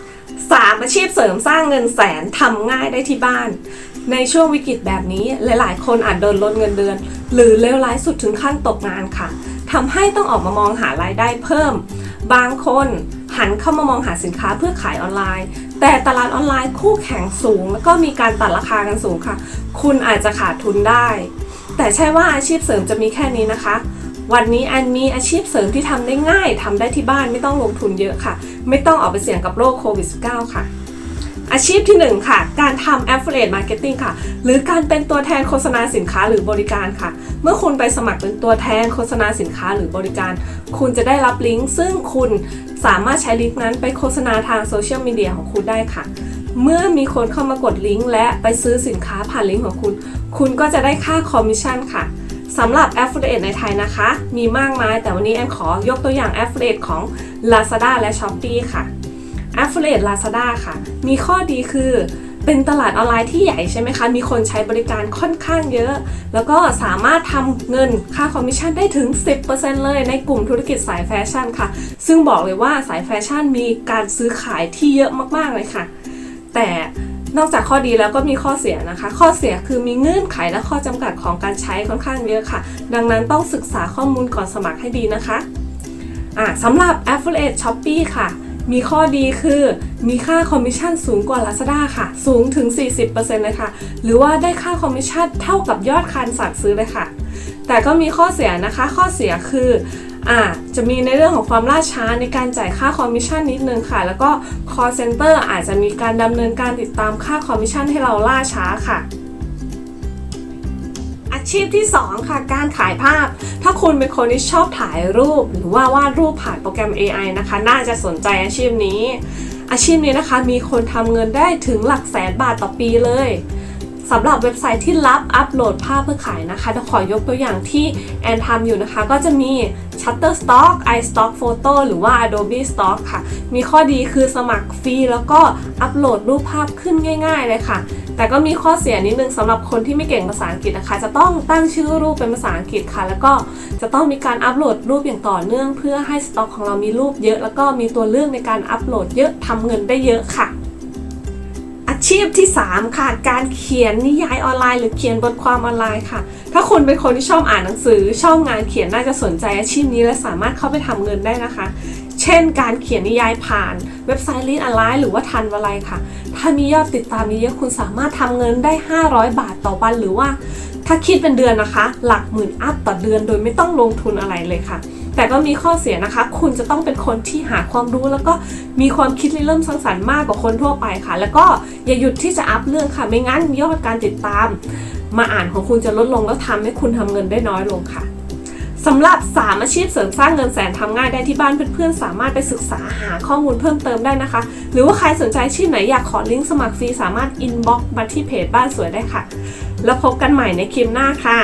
3 อาชีพเสริมสร้างเงินแสนทำง่ายได้ที่บ้าน ในช่วงวิกฤตแบบนี้หลายๆ คนอาจโดนลดเงินเดือน หรือเลวร้ายสุดถึงขั้นตกงานค่ะทำให้ต้องออกมามองหารายได้เพิ่ม บางคนหันเข้ามามองหาสินค้าเพื่อขายออนไลน์ แต่ตลาดออนไลน์คู่แข่งสูง แล้วก็มีการตัดราคากันสูงค่ะ คุณอาจจะขาดทุนได้ แต่ใช่ว่าอาชีพเสริมจะมีแค่นี้นะคะ วันนี้อันมีอาชีพเสริมที่ทำได้ง่ายทำได้ที่บ้านไม่ต้องลงทุนเยอะค่ะ ไม่ต้องออกไปเสี่ยงกับโรคโควิด -19 ค่ะ อาชีพที่ 1 ค่ะ การทำ affiliate marketing ค่ะ หรือการเป็นตัวแทนโฆษณาสินค้าหรือบริการค่ะ เมื่อคุณไปสมัครเป็นตัวแทนโฆษณาสินค้าหรือบริการ คุณจะได้รับลิงก์ซึ่งคุณสามารถใช้ลิงก์นั้นไปโฆษณาทางโซเชียลมีเดียของคุณได้ค่ะเมื่อมีคนเข้ามากดลิงก์และไปซื้อสินค้าผ่านลิงก์ของคุณ คุณก็จะได้ค่าคอมมิชชั่นค่ะ สำหรับ Affiliate ในไทยนะคะ มีมากมายแต่วันนี้แอมขอยกตัวอย่าง Affiliate ของ Lazada และ Shopee ค่ะ Affiliate Lazada ค่ะ มีข้อดีคือเป็นตลาดออนไลน์ที่ใหญ่ใช่ไหมคะ มีคนใช้บริการค่อนข้างเยอะ แล้วก็สามารถทำเงินค่าคอมมิชชั่นได้ถึง 10%เลยในกลุ่มธุรกิจสายแฟชั่นค่ะ ซึ่งบอกเลยว่าสายแฟชั่นมีการซื้อขายที่เยอะมากๆเลยค่ะ แต่ นอกจากข้อดีแล้วก็มีข้อเสียนะคะ ข้อเสียคือมีเงื่อนไขและข้อจำกัดของการใช้ค่อนข้างเยอะค่ะ ดังนั้นต้องศึกษาข้อมูลก่อนสมัครให้ดีนะคะะสำหรับ Affiliate Shopee ค่ะ มีข้อดีคือมีค่าคอมมิชชั่นสูงกว่า Lazada ค่ะ สูงถึง 40%เลยค่ะ หรือว่าได้ค่าคอมมิชชั่นเท่ากับยอดการสั่งซื้อเลยค่ะ แต่ก็มีข้อเสียนะคะ ข้อเสียคือ อ่าจะมีในเรื่องของความล่าช้าในการจ่ายค่าคอมมิชชั่นนิดนึงค่ะ แล้วก็ call center อาจจะมีการดำเนินการติดตามค่าคอมมิชชั่นให้เราล่าช้าค่ะอาชีพที่ 2 ค่ะ การขายภาพ ถ้าคุณเป็นคนที่ชอบถ่ายรูป หรือว่าวาดรูปผ่านโปรแกรม AI นะคะ น่าจะสนใจอาชีพนี้ อาชีพนี้นะคะมีคนทำเงินได้ถึงหลักแสนบาทต่อปีเลย สำหรับเว็บไซต์ที่รับอัปโหลดภาพเพื่อขายนะคะจะขอยกตัวอย่างที่แอนทำอยู่นะคะ ก็จะมี Shutterstock, iStock Photo หรือว่า Adobe Stock ค่ะ มีข้อดีคือสมัครฟรีแล้วก็อัปโหลดรูปภาพขึ้นง่าย ๆ เลยค่ะ แต่ก็มีข้อเสียนิดนึงสำหรับคนที่ไม่เก่งภาษาอังกฤษนะคะ จะต้องตั้งชื่อรูปเป็นภาษาอังกฤษค่ะ แล้วก็จะต้องมีการอัปโหลดรูปอย่างต่อเนื่อง เพื่อให้สต็อกของเรามีรูปเยอะ แล้วก็มีตัวเลือกในการอัปโหลดเยอะทำเงินได้เยอะค่ะ ชีพที่ 3 ค่ะ การเขียนนิยายออนไลน์ หรือเขียนบทความออนไลน์ค่ะ ถ้าคุณเป็นคนที่ชอบอ่านหนังสือ ชอบงานเขียนน่าจะสนใจอาชีพนี้และสามารถเข้าไปทำเงินได้นะคะ เช่น การเขียนนิยายผ่านเว็บไซต์ลีดออนไลน์หรือว่าทันวลัยค่ะ ถ้ามียอดติดตามเยอะคุณสามารถทำเงินได้ 500 บาทต่อวันหรือว่า ถ้าคิดเป็นเดือนนะคะ หลักหมื่นอัพต่อเดือนโดยไม่ต้องลงทุนอะไรเลยค่ะ แต่ก็มีข้อเสียนะคะ คุณจะต้องเป็นคนที่หาความรู้แล้วก็มีความคิดริเริ่มสร้างสรรค์มากกว่าคนทั่วไปค่ะ แล้วก็อย่าหยุดที่จะอัพเรื่องค่ะ ไม่งั้นยอดการติดตาม มาอ่านของคุณจะลดลงแล้วทำให้คุณทำเงินได้น้อยลงค่ะสำหรับ 3 อาชีพเสริมสร้างเงินแสนทำง่ายได้ที่บ้านเพื่อนๆ สามารถไปศึกษาหาข้อมูลเพิ่มเติมได้นะคะ หรือว่าใครสนใจชีพไหนอยากขอลิงก์สมัครฟรีสามารถอินบ็อกซ์มาที่เพจบ้านสวยได้ค่ะ แล้วพบกันใหม่ในคลิปหน้าค่ะ